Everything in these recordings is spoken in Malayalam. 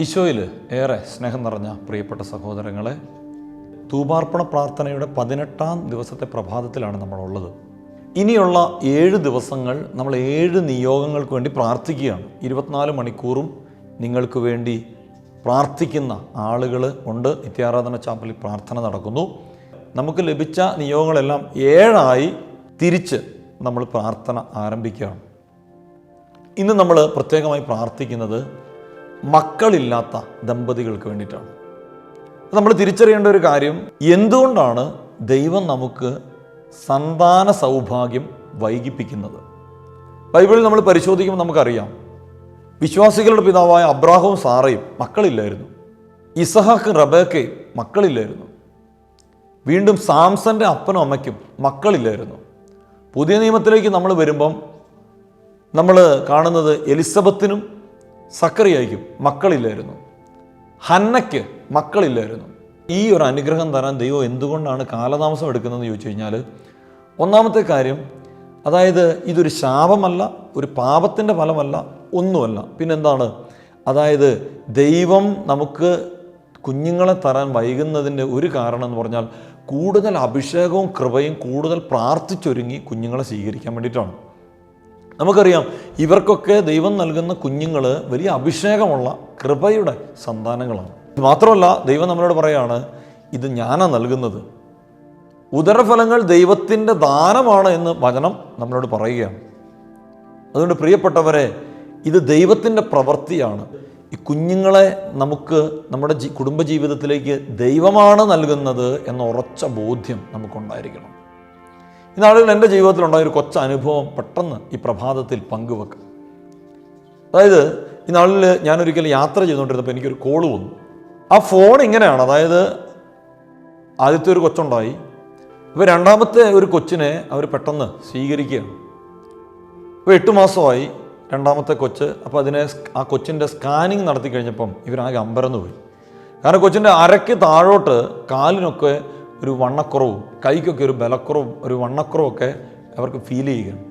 ഈശോയിൽ ഏറെ സ്നേഹം നിറഞ്ഞ പ്രിയപ്പെട്ട സഹോദരങ്ങളെ തൂപാർപ്പണ പ്രാർത്ഥനയുടെ പതിനെട്ടാം ദിവസത്തെ പ്രഭാതത്തിലാണ് നമ്മളുള്ളത്. ഇനിയുള്ള ഏഴ് ദിവസങ്ങൾ നമ്മൾ ഏഴ് നിയോഗങ്ങൾക്ക് വേണ്ടി പ്രാർത്ഥിക്കുകയാണ്. ഇരുപത്തിനാല് മണിക്കൂറും നിങ്ങൾക്ക് വേണ്ടി പ്രാർത്ഥിക്കുന്ന ആളുകൾ ഉണ്ട്. നിത്യാരാധന ചാപ്പലിൽ പ്രാർത്ഥന നടക്കുന്നു. നമുക്ക് ലഭിച്ച നിയോഗങ്ങളെല്ലാം ഏഴായി തിരിച്ച് നമ്മൾ പ്രാർത്ഥന ആരംഭിക്കുകയാണ്. ഇന്ന് നമ്മൾ പ്രത്യേകമായി പ്രാർത്ഥിക്കുന്നത് മക്കളില്ലാത്ത ദമ്പതികൾക്ക് വേണ്ടിയിട്ടാണ്. നമ്മൾ തിരിച്ചറിയേണ്ട ഒരു കാര്യം എന്തുകൊണ്ടാണ് ദൈവം നമുക്ക് സന്താന സൗഭാഗ്യം വൈകിപ്പിക്കുന്നത്? ബൈബിളിൽ നമ്മൾ പരിശോധിക്കുമ്പോൾ നമുക്കറിയാം വിശ്വാസികളുടെ പിതാവായ അബ്രാഹവും സാറയും മക്കളില്ലായിരുന്നു. ഇസഹാക്ക് റബേക്കയും മക്കളില്ലായിരുന്നു. വീണ്ടും സാംസന്റെ അപ്പനും അമ്മയ്ക്കും മക്കളില്ലായിരുന്നു. പുതിയ നിയമത്തിലേക്ക് നമ്മൾ വരുമ്പം നമ്മൾ കാണുന്നത് എലിസബത്തിനും സക്കറിയായിക്കും മക്കളില്ലായിരുന്നു. ഹന്നയ്ക്ക് മക്കളില്ലായിരുന്നു. ഈ ഒരു അനുഗ്രഹം തരാൻ ദൈവം എന്തുകൊണ്ടാണ് കാലതാമസം എടുക്കുന്നതെന്ന് ചോദിച്ചു കഴിഞ്ഞാൽ ഒന്നാമത്തെ കാര്യം അതായത് ഇതൊരു ശാപമല്ല ഒരു പാപത്തിന്റെ ഫലമല്ല ഒന്നുമല്ല. പിന്നെന്താണ്? അതായത് ദൈവം നമുക്ക് കുഞ്ഞുങ്ങളെ തരാൻ വൈകുന്നതിന്റെ ഒരു കാരണം എന്ന് പറഞ്ഞാൽ കൂടുതൽ അഭിഷേകവും കൃപയും കൂടുതൽ പ്രാർത്ഥിച്ചൊരുങ്ങി കുഞ്ഞുങ്ങളെ സ്വീകരിക്കാൻ വേണ്ടിയിട്ടാണ്. നമുക്കറിയാം ഇവർക്കൊക്കെ ദൈവം നൽകുന്ന കുഞ്ഞുങ്ങൾ വലിയ അഭിഷേകമുള്ള കൃപയുടെ സന്താനങ്ങളാണ്. മാത്രമല്ല ദൈവം നമ്മളോട് പറയാണ് ഇത് ഞാനാ നൽകുന്നത്. ഉദരഫലങ്ങൾ ദൈവത്തിന്റെ ദാനമാണ് എന്ന് വചനം നമ്മളോട് പറയുകയാണ്. അതുകൊണ്ട് പ്രിയപ്പെട്ടവരെ ഇത് ദൈവത്തിന്റെ പ്രവൃത്തിയാണ്. ഈ കുഞ്ഞുങ്ങളെ നമുക്ക് നമ്മുടെ കുടുംബജീവിതത്തിലേക്ക് ദൈവമാണ് നൽകുന്നത് എന്ന ഉറച്ച ബോധ്യം നമുക്കുണ്ടായിരിക്കണം. ഈ നാളുകൾ എന്റെ ജീവിതത്തിലുണ്ടായ ഒരു കൊച്ച അനുഭവം പെട്ടെന്ന് ഈ പ്രഭാതത്തിൽ പങ്കുവെക്കാം. അതായത് ഈ നാളിൽ ഞാനൊരിക്കൽ യാത്ര ചെയ്തുകൊണ്ടിരുന്നപ്പോൾ എനിക്കൊരു കോൾ വന്നു. ആ ഫോൺ ഇങ്ങനെയാണ്. അതായത് ആദ്യത്തെ ഒരു കൊച്ചുണ്ടായി. അപ്പോൾ രണ്ടാമത്തെ ഒരു കൊച്ചിനെ അവർ പെട്ടെന്ന് സ്വീകരിക്കുകയാണ്. അപ്പോൾ എട്ട് മാസമായി രണ്ടാമത്തെ കൊച്ച്. അപ്പോൾ അതിനെ ആ കൊച്ചിന്റെ സ്കാനിങ് നടത്തി കഴിഞ്ഞപ്പം ഇവരാകെ അമ്പരന്ന് പോയി കാരണം കൊച്ചിന്റെ അരയ്ക്ക് താഴോട്ട് കാലിനൊക്കെ ഒരു വണ്ണക്കുറവും കൈക്കൊക്കെ ഒരു ബലക്കുറവും ഒരു വണ്ണക്കുറവും ഒക്കെ അവർക്ക് ഫീൽ ചെയ്യുകയാണ്.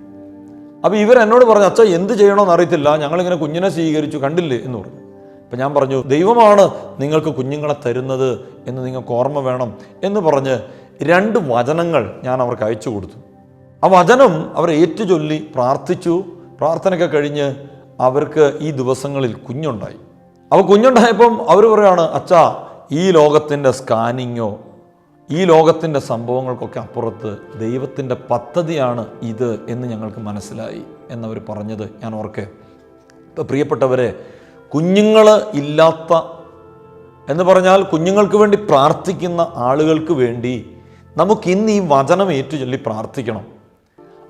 അപ്പോൾ ഇവരെന്നോട് പറഞ്ഞു അച്ഛ എന്ത് ചെയ്യണമെന്ന് അറിയത്തില്ല ഞങ്ങളിങ്ങനെ കുഞ്ഞിനെ സ്വീകരിച്ചു കണ്ടില്ലേ? എന്ന് പറഞ്ഞു. അപ്പം ഞാൻ പറഞ്ഞു ദൈവമാണ് നിങ്ങൾക്ക് കുഞ്ഞുങ്ങളെ തരുന്നത് എന്ന് നിങ്ങൾക്ക് ഓർമ്മ വേണം എന്ന് പറഞ്ഞ് രണ്ട് വചനങ്ങൾ ഞാൻ അവർക്ക് അയച്ചു കൊടുത്തു. ആ വചനം അവർ ഏറ്റുചൊല്ലി പ്രാർത്ഥിച്ചു. പ്രാർത്ഥനയൊക്കെ കഴിഞ്ഞ് അവർക്ക് ഈ ദിവസങ്ങളിൽ കുഞ്ഞുണ്ടായി. അപ്പോൾ കുഞ്ഞുണ്ടായപ്പം അവർ പറയുകയാണ് അച്ഛാ ഈ ലോകത്തിന്റെ സ്കാനിങ്ങോ ഈ ലോകത്തിന്റെ സംഭവങ്ങൾക്കൊക്കെ അപ്പുറത്ത് ദൈവത്തിന്റെ പദ്ധതിയാണ് ഇത് എന്ന് ഞങ്ങൾക്ക് മനസ്സിലായി എന്നവർ പറഞ്ഞത് ഞാൻ ഓർക്കെ. ഇപ്പം പ്രിയപ്പെട്ടവരെ കുഞ്ഞുങ്ങൾ ഇല്ലാത്ത എന്ന് പറഞ്ഞാൽ കുഞ്ഞുങ്ങൾക്ക് വേണ്ടി പ്രാർത്ഥിക്കുന്ന ആളുകൾക്ക് വേണ്ടി നമുക്ക് ഇന്ന് ഈ വചനം ഏറ്റുചൊല്ലി പ്രാർത്ഥിക്കണം.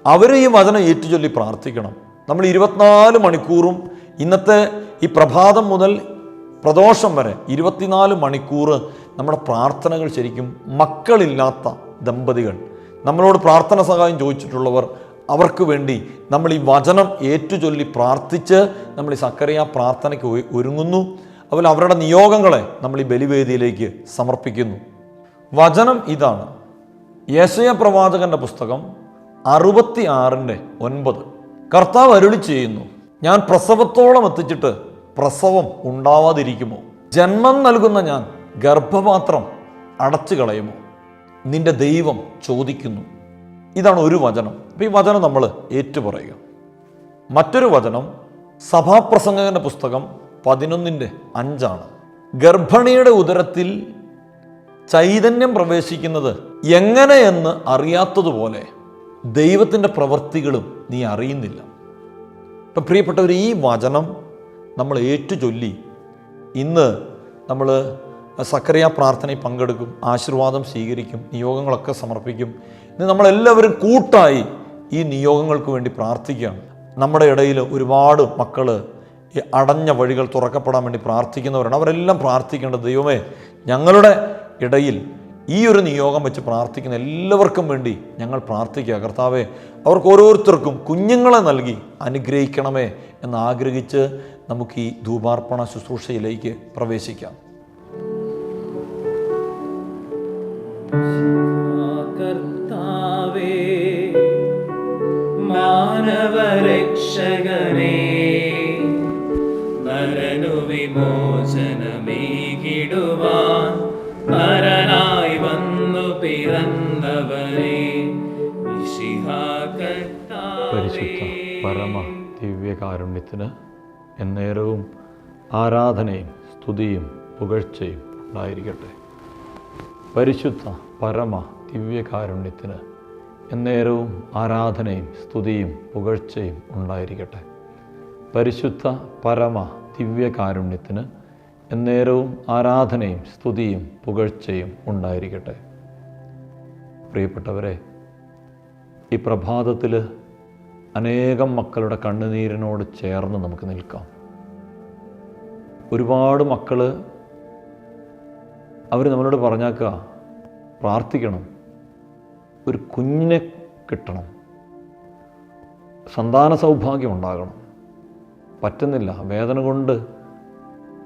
അവർ ഈ വചനം ഏറ്റുചൊല്ലി പ്രാർത്ഥിക്കണം. നമ്മൾ ഇരുപത്തിനാല് മണിക്കൂറും ഇന്നത്തെ ഈ പ്രഭാതം മുതൽ പ്രദോഷം വരെ ഇരുപത്തിനാല് മണിക്കൂർ നമ്മുടെ പ്രാർത്ഥനകൾ ശരിക്കും മക്കളില്ലാത്ത ദമ്പതികൾ. നമ്മളോട് പ്രാർത്ഥന സഹായം ചോദിച്ചിട്ടുള്ളവർ അവർക്ക് വേണ്ടി നമ്മൾ ഈ വചനം ഏറ്റുചൊല്ലി പ്രാർത്ഥിച്ച് നമ്മൾ ഈ സക്കറിയ പ്രാർത്ഥനയ്ക്ക് ഒരുങ്ങുന്നു. അതുപോലെ അവരുടെ നിയോഗങ്ങളെ നമ്മൾ ഈ ബലിവേദിയിലേക്ക് സമർപ്പിക്കുന്നു. വചനം ഇതാണ്. യേശയ പ്രവാചകന്റെ പുസ്തകം അറുപത്തി ആറിന്റെ ഒൻപത്. കർത്താവ് അരുളി ചെയ്യുന്നു ഞാൻ പ്രസവത്തോളം എത്തിച്ചിട്ട് പ്രസവം ഉണ്ടാവാതിരിക്കുമോ? ജന്മം നൽകുന്ന ഞാൻ ഗർഭപാത്രം അടച്ചു കളയുമോ? നിന്റെ ദൈവം ചോദിക്കുന്നു. ഇതാണ് ഒരു വചനം. അപ്പം ഈ വചനം നമ്മൾ ഏറ്റുപറയുക. മറ്റൊരു വചനം സഭാപ്രസംഗകന്റെ പുസ്തകം പതിനൊന്നിന്റെ അഞ്ചാണ്. ഗർഭിണിയുടെ ഉദരത്തിൽ ചൈതന്യം പ്രവേശിക്കുന്നത് എങ്ങനെയെന്ന് അറിയാത്തതുപോലെ ദൈവത്തിന്റെ പ്രവൃത്തികളും നീ അറിയുന്നില്ല. ഇപ്പം പ്രിയപ്പെട്ടവർ ഈ വചനം നമ്മൾ ഏറ്റുചൊല്ലി ഇന്ന് നമ്മൾ സക്കറിയ പ്രാർത്ഥനയിൽ പങ്കെടുക്കും ആശീർവാദം സ്വീകരിക്കും നിയോഗങ്ങളൊക്കെ സമർപ്പിക്കും. ഇന്ന് നമ്മളെല്ലാവരും കൂട്ടായി ഈ നിയോഗങ്ങൾക്ക് വേണ്ടി പ്രാർത്ഥിക്കുകയാണ്. നമ്മുടെ ഇടയിൽ ഒരുപാട് മക്കൾ ഈ അടഞ്ഞ വഴികൾ തുറക്കപ്പെടാൻ വേണ്ടി പ്രാർത്ഥിക്കുന്നവരാണ്. അവരെല്ലാം പ്രാർത്ഥിക്കേണ്ടത് ദൈവമേ ഞങ്ങളുടെ ഇടയിൽ ഈ ഒരു നിയോഗം വെച്ച് പ്രാർത്ഥിക്കുന്ന എല്ലാവർക്കും വേണ്ടി ഞങ്ങൾ പ്രാർത്ഥിക്കുക. കർത്താവെ അവർക്ക് ഓരോരുത്തർക്കും കുഞ്ഞുങ്ങളെ നൽകി അനുഗ്രഹിക്കണമേ എന്ന് ആഗ്രഹിച്ച് നമുക്ക് ഈ ധൂപാർപ്പണ ശുശ്രൂഷയിലേക്ക് പ്രവേശിക്കാം. കർത്താവേ മാനവരക്ഷകനേ നരനു വിമോചന വന്നവനെ പരിശുദ്ധ പരമ ദിവ്യകാരുണ്യത്തിന് എന്നേരവും ആരാധനയും സ്തുതിയും പുകഴ്ചയും ഉണ്ടായിരിക്കട്ടെ. പരിശുദ്ധ പരമ ദിവ്യകാരുണ്യത്തിന് എന്നേരവും ആരാധനയും സ്തുതിയും പുകഴ്ചയും ഉണ്ടായിരിക്കട്ടെ. പരിശുദ്ധ പരമ ദിവ്യകാരുണ്യത്തിന് എന്നേരവും ആരാധനയും സ്തുതിയും പുകഴ്ചയും ഉണ്ടായിരിക്കട്ടെ. പ്രിയപ്പെട്ടവരെ ഈ പ്രഭാതത്തിൽ അനേകം മക്കളുടെ കണ്ണുനീരിനോട് ചേർന്ന് നമുക്ക് നിൽക്കാം. ഒരുപാട് മക്കൾ അവർ നമ്മളോട് പറഞ്ഞേക്കുക പ്രാർത്ഥിക്കണം. ഒരു കുഞ്ഞിനെ കിട്ടണം. സന്താന സൗഭാഗ്യം ഉണ്ടാകണം. പറ്റുന്നില്ല. വേദന കൊണ്ട്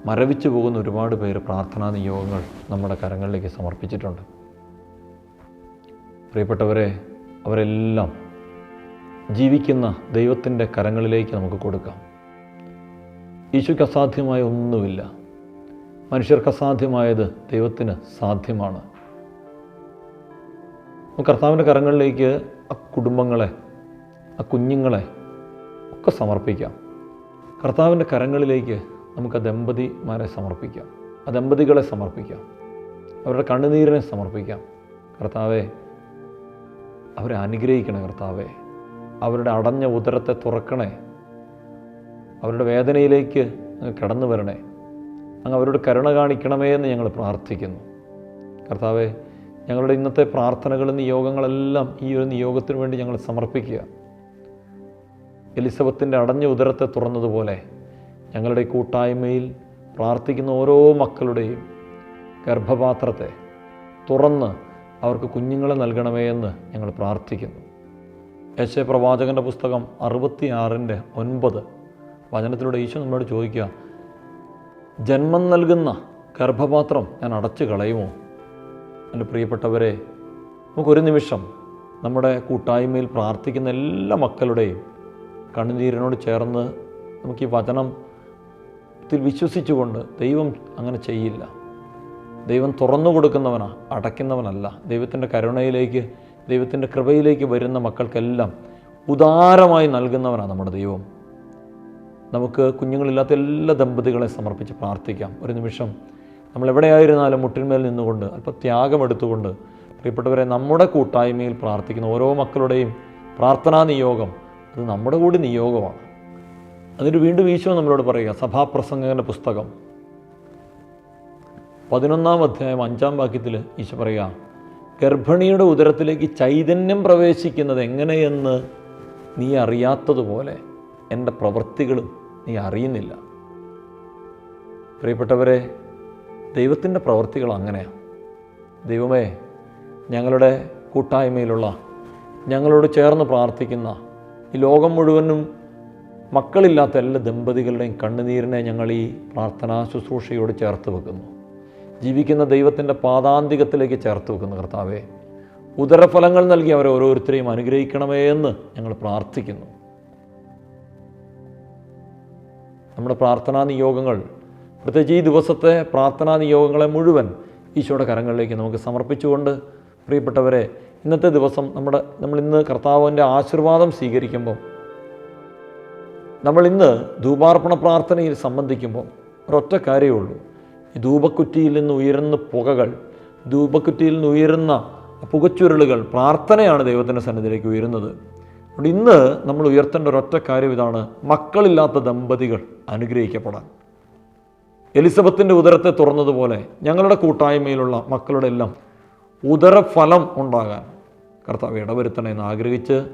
മരവിച്ചു പോകുന്ന ഒരുപാട് പേര് പ്രാർത്ഥനാ നിയോഗങ്ങൾ നമ്മുടെ കരങ്ങളിലേക്ക് സമർപ്പിച്ചിട്ടുണ്ട്. പ്രിയപ്പെട്ടവരെ അവരെല്ലാം ജീവിക്കുന്ന ദൈവത്തിന്റെ കരങ്ങളിലേക്ക് നമുക്ക് കൊടുക്കാം. ഈശോയ്ക്ക് അസാധ്യമായ ഒന്നുമില്ല. മനുഷ്യർക്ക് അസാധ്യമായത് ദൈവത്തിന് സാധ്യമാണ്. കർത്താവിന്റെ കരങ്ങളിലേക്ക് ആ കുടുംബങ്ങളെ ആ കുഞ്ഞുങ്ങളെ ഒക്കെ സമർപ്പിക്കാം. കർത്താവിന്റെ കരങ്ങളിലേക്ക് നമുക്ക് ആ ദമ്പതിമാരെ സമർപ്പിക്കാം. ആ ദമ്പതികളെ സമർപ്പിക്കാം. അവരുടെ കണ്ണുനീരിനെ സമർപ്പിക്കാം. കർത്താവെ അവരെ അനുഗ്രഹിക്കണം കർത്താവെ. അവരുടെ അടഞ്ഞ ഉദരത്തെ തുറക്കണേ. അവരുടെ വേദനയിലേക്ക് കടന്നു വരണേ. അങ്ങ് അവരോട് കരുണ കാണിക്കണമേ എന്ന് ഞങ്ങൾ പ്രാർത്ഥിക്കുന്നു. കർത്താവെ ഞങ്ങളുടെ ഇന്നത്തെ പ്രാർത്ഥനകളും നിയോഗങ്ങളെല്ലാം ഈ ഒരു നിയോഗത്തിന് വേണ്ടി ഞങ്ങൾ സമർപ്പിക്കുക. എലിസബത്തിന്റെ അടഞ്ഞ ഉദരത്തെ തുറന്നതുപോലെ ഞങ്ങളുടെ കൂട്ടായ്മയിൽ പ്രാർത്ഥിക്കുന്ന ഓരോ മക്കളുടെയും ഗർഭപാത്രത്തെ തുറന്ന് അവർക്ക് കുഞ്ഞുങ്ങളെ നൽകണമേ എന്ന് ഞങ്ങൾ പ്രാർത്ഥിക്കുന്നു. യേശയ പ്രവാചകന്റെ പുസ്തകം അറുപത്തിയാറിന്റെ ഒൻപത്. വചനത്തിലൂടെ ഈശോ നമ്മളോട് ചോദിക്കുക ജന്മം നൽകുന്ന ഗർഭപാത്രം ഞാൻ അടച്ചു കളയുമോ? എന്റെ പ്രിയപ്പെട്ടവരെ നമുക്കൊരു നിമിഷം നമ്മുടെ കൂട്ടായ്മയിൽ പ്രാർത്ഥിക്കുന്ന എല്ലാ മക്കളുടെയും കണ്ണുനീരിനോട് ചേർന്ന് നമുക്ക് ഈ വചനത്തിൽ വിശ്വസിച്ചുകൊണ്ട് ദൈവം അങ്ങനെ ചെയ്യില്ല. ദൈവം തുറന്നു കൊടുക്കുന്നവനാണ് അടയ്ക്കുന്നവനല്ല. ദൈവത്തിന്റെ കരുണയിലേക്ക് ദൈവത്തിന്റെ കൃപയിലേക്ക് വരുന്ന മക്കൾക്കെല്ലാം ഉദാരമായി നൽകുന്നവനാണ് നമ്മുടെ ദൈവം. നമുക്ക് കുഞ്ഞുങ്ങളില്ലാത്ത എല്ലാ ദമ്പതികളെ സമർപ്പിച്ച് പ്രാർത്ഥിക്കാം. ഒരു നിമിഷം നമ്മൾ എവിടെയായിരുന്നാലും മുട്ടിന്മേൽ നിന്നുകൊണ്ട് അല്പം ത്യാഗമെടുത്തുകൊണ്ട് പ്രിയപ്പെട്ടവരെ നമ്മുടെ കൂട്ടായ്മയിൽ പ്രാർത്ഥിക്കുന്ന ഓരോ മക്കളുടെയും പ്രാർത്ഥനാ നിയോഗം അത് നമ്മുടെ കൂടി നിയോഗമാണ്. അതിന് വീണ്ടും ഈശോ നമ്മളോട് പറയുക സഭാപ്രസംഗകന്റെ പുസ്തകം പതിനൊന്നാം അധ്യായം അഞ്ചാം വാക്യത്തിൽ ഈശോ പറയുക ഗർഭിണിയുടെ ഉദരത്തിലേക്ക് ചൈതന്യം പ്രവേശിക്കുന്നത് എങ്ങനെയെന്ന് നീ അറിയാത്തതുപോലെ എന്റെ പ്രവൃത്തികളും നീ അറിയുന്നില്ല. പ്രിയപ്പെട്ടവരെ ദൈവത്തിന്റെ പ്രവൃത്തികൾ അങ്ങനെയാണ് ദൈവമേ ഞങ്ങളുടെ കൂട്ടായ്മയിലുള്ള ഞങ്ങളോട് ചേർന്ന് പ്രാർത്ഥിക്കുന്ന ഈ ലോകം മുഴുവനും മക്കളില്ലാത്ത എല്ലാ ദമ്പതികളുടെയും കണ്ണുനീരിനെ ഞങ്ങൾ ഈ പ്രാർത്ഥനാ ശുശ്രൂഷയോട് ചേർത്ത് വെക്കുന്നു. ജീവിക്കുന്ന ദൈവത്തിന്റെ പാതാന്തികത്തിലേക്ക് ചേർത്ത് വെക്കുന്ന കർത്താവേ ഉദരഫലങ്ങൾ നൽകി അവരെ ഓരോരുത്തരെയും അനുഗ്രഹിക്കണമേ എന്ന് ഞങ്ങൾ പ്രാർത്ഥിക്കുന്നു. നമ്മുടെ പ്രാർത്ഥനാ നിയോഗങ്ങൾ പ്രത്യേകിച്ച് ഈ ദിവസത്തെ പ്രാർത്ഥനാ നിയോഗങ്ങളെ മുഴുവൻ ഈശോയുടെ കരങ്ങളിലേക്ക് നമുക്ക് സമർപ്പിച്ചുകൊണ്ട് പ്രിയപ്പെട്ടവരെ ഇന്നത്തെ ദിവസം നമ്മുടെ നമ്മൾ ഇന്ന് കർത്താവിന്റെ ആശീർവാദം സ്വീകരിക്കുമ്പോൾ നമ്മൾ ഇന്ന് ധൂപാർപ്പണ പ്രാർത്ഥനയിൽ സംബന്ധിക്കുമ്പോൾ ഒരൊറ്റ കാര്യമേ ഉള്ളൂ. ധൂപക്കുറ്റിയിൽ നിന്ന് ഉയരുന്ന പുകകൾ ധൂപക്കുറ്റിയിൽ നിന്ന് ഉയരുന്ന പുകച്ചുരുളുകൾ പ്രാർത്ഥനയാണ് ദൈവത്തിന്റെ സന്നിധിയിലേക്ക് ഉയരുന്നത്. അതുകൊണ്ട് ഇന്ന് നമ്മൾ ഉയർത്തേണ്ട ഒരൊറ്റ കാര്യം ഇതാണ് മക്കളില്ലാത്ത ദമ്പതികൾ അനുഗ്രഹിക്കപ്പെടാൻ. എലിസബത്തിന്റെ ഉദരത്തെ തുറന്നതുപോലെ ഞങ്ങളുടെ കൂട്ടായ്മയിലുള്ള മക്കളുടെ എല്ലാം ഉദരഫലം ഉണ്ടാകാൻ കർത്താവ് ഇടവരുത്തണമെന്ന് ആഗ്രഹിച്ച്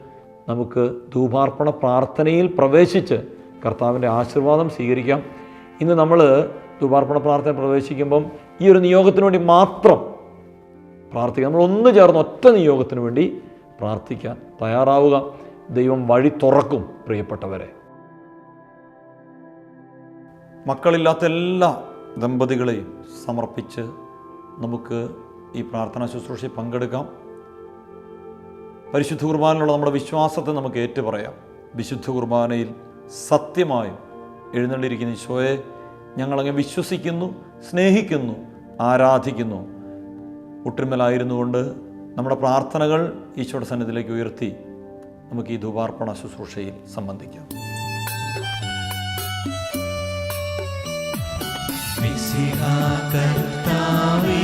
നമുക്ക് ധൂപാർപ്പണ പ്രാർത്ഥനയിൽ പ്രവേശിച്ച് കർത്താവിന്റെ ആശീർവാദം സ്വീകരിക്കാം. ഇന്ന് നമ്മൾ ധൂപാർപ്പണ പ്രാർത്ഥന പ്രവേശിക്കുമ്പം ഈ ഒരു നിയോഗത്തിന് വേണ്ടി മാത്രം പ്രാർത്ഥിക്കുക. നമ്മൾ ഒന്ന് ചേർന്ന് ഒറ്റ നിയോഗത്തിന് വേണ്ടി പ്രാർത്ഥിക്കാൻ തയ്യാറാവുക. ദൈവം വഴി തുറക്കും പ്രിയപ്പെട്ടവരെ. മക്കളില്ലാത്ത എല്ലാ ദമ്പതികളെയും സമർപ്പിച്ച് നമുക്ക് ഈ പ്രാർത്ഥനാ ശുശ്രൂഷയിൽ പങ്കെടുക്കാം. പരിശുദ്ധ കുർബാനയിലുള്ള നമ്മുടെ വിശ്വാസത്തെ നമുക്ക് ഏറ്റുപറയാം. വിശുദ്ധ കുർബാനയിൽ സത്യമായും എഴുന്നള്ളിരിക്കുന്ന ഈശോയെ ഞങ്ങളങ്ങ് വിശ്വസിക്കുന്നു സ്നേഹിക്കുന്നു ആരാധിക്കുന്നു. ഒട്ടുമലായിരുന്നുകൊണ്ട് നമ്മുടെ പ്രാർത്ഥനകൾ ഈശോയുടെ സന്നിധിയിലേക്ക് ഉയർത്തി നമുക്ക് ഈ ധൂപാർപ്പണ ശുശ്രൂഷയിൽ സംബന്ധിക്കാം. കർത്താവേ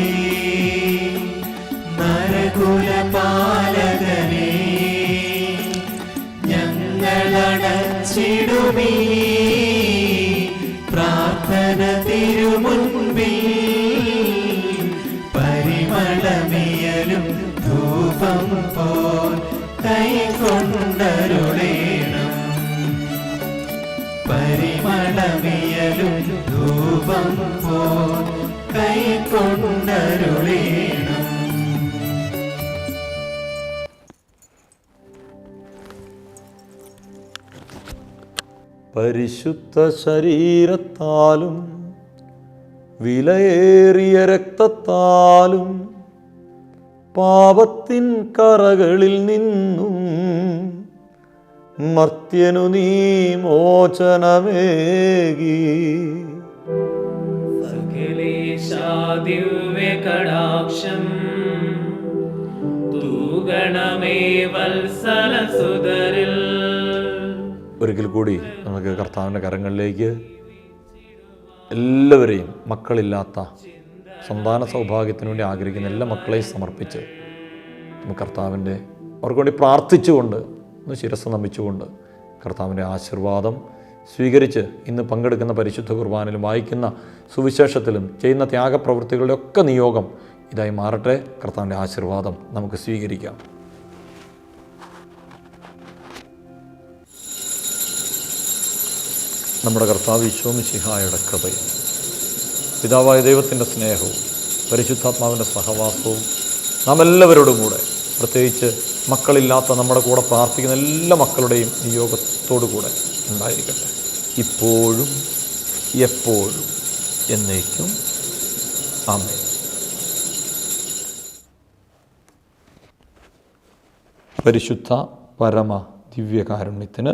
പരിമളമിയലും ധൂപം പോൽ കൈകൊണ്ടരുളേണം. പരിമളമിയലും ധൂപം പോൽ കൈകൊണ്ടരുളേണം. പരിശുദ്ധ ശരീരത്താലും വിലയേറിയ രക്തത്താലും പാപത്തിൻ കറകളിൽ നിന്നും മർത്യനു നീ മോചനമേകി. വത്സലസുതരിൽ. ഒരിക്കൽ കൂടി നമുക്ക് കർത്താവിന്റെ കരങ്ങളിലേക്ക് എല്ലാവരെയും മക്കളില്ലാത്ത സന്താന സൗഭാഗ്യത്തിന് വേണ്ടി ആഗ്രഹിക്കുന്ന എല്ലാ മക്കളെയും സമർപ്പിച്ച് നമുക്ക് കർത്താവിന്റെ അവർക്ക് വേണ്ടി പ്രാർത്ഥിച്ചുകൊണ്ട് ഒന്ന് ശിരസ് നമിച്ചുകൊണ്ട് കർത്താവിന്റെ ആശീർവാദം സ്വീകരിച്ച് ഇന്ന് പങ്കെടുക്കുന്ന പരിശുദ്ധ കുർബാനയിലും വായിക്കുന്ന സുവിശേഷത്തിലും ചെയ്യുന്ന ത്യാഗപ്രവൃത്തികളുടെ ഒക്കെ നിയോഗം ഇതായി മാറട്ടെ. കർത്താവിന്റെ ആശീർവാദം നമുക്ക് സ്വീകരിക്കാം. നമ്മുടെ കർത്താവ് ഈശോമിശിഹായുടെ കൃപയും പിതാവായ ദൈവത്തിന്റെ സ്നേഹവും പരിശുദ്ധാത്മാവിന്റെ സഹവാസവും നാം എല്ലാവരോടും കൂടെ പ്രത്യേകിച്ച് മക്കളില്ലാത്ത നമ്മുടെ കൂടെ പ്രാർത്ഥിക്കുന്ന എല്ലാ മക്കളുടെയും നിയോഗത്തോടു കൂടെ ഉണ്ടായിരിക്കട്ടെ. ഇപ്പോഴും എപ്പോഴും എന്നേക്കും. ആമേ പരിശുദ്ധ പരമ ദിവ്യകാരുണ്യത്തിന്